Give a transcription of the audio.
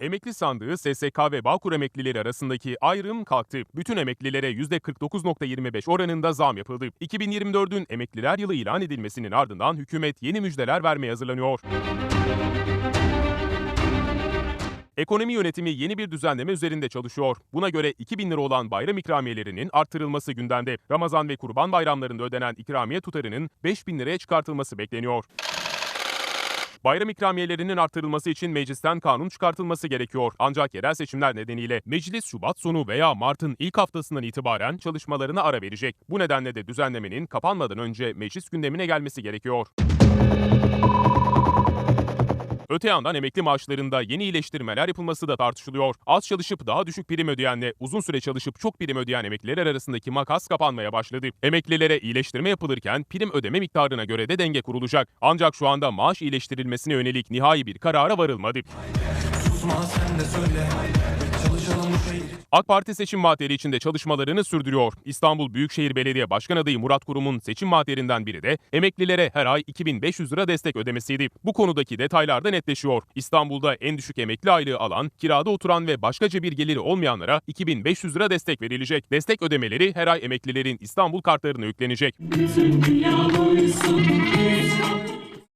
Emekli sandığı SSK ve Bağkur emeklileri arasındaki ayrım kalktı. Bütün emeklilere %49.25 oranında zam yapıldı. 2024'ün emekliler yılı ilan edilmesinin ardından hükümet yeni müjdeler vermeye hazırlanıyor. Ekonomi yönetimi yeni bir düzenleme üzerinde çalışıyor. Buna göre 2000 lira olan bayram ikramiyelerinin arttırılması gündemde. Ramazan ve Kurban bayramlarında ödenen ikramiye tutarının 5000 liraya çıkartılması bekleniyor. Bayram ikramiyelerinin artırılması için meclisten kanun çıkartılması gerekiyor. Ancak yerel seçimler nedeniyle meclis Şubat sonu veya Mart'ın ilk haftasından itibaren çalışmalarına ara verecek. Bu nedenle de düzenlemenin kapanmadan önce meclis gündemine gelmesi gerekiyor. Öte yandan emekli maaşlarında yeni iyileştirmeler yapılması da tartışılıyor. Az çalışıp daha düşük prim ödeyenle uzun süre çalışıp çok prim ödeyen emekliler arasındaki makas kapanmaya başladı. Emeklilere iyileştirme yapılırken prim ödeme miktarına göre de denge kurulacak. Ancak şu anda maaş iyileştirilmesine yönelik nihai bir karara varılmadı. Susma sen de söyle şehir AK Parti seçim vaatleri içinde çalışmalarını sürdürüyor. İstanbul Büyükşehir Belediye Başkan adayı Murat Kurum'un seçim vaatlerinden biri de emeklilere her ay 2500 lira destek ödemesiydi. Bu konudaki detaylar da netleşiyor. İstanbul'da en düşük emekli aylığı alan, kirada oturan ve başkaca bir geliri olmayanlara 2500 lira destek verilecek. Destek ödemeleri her ay emeklilerin İstanbul kartlarına yüklenecek. Bütün dünya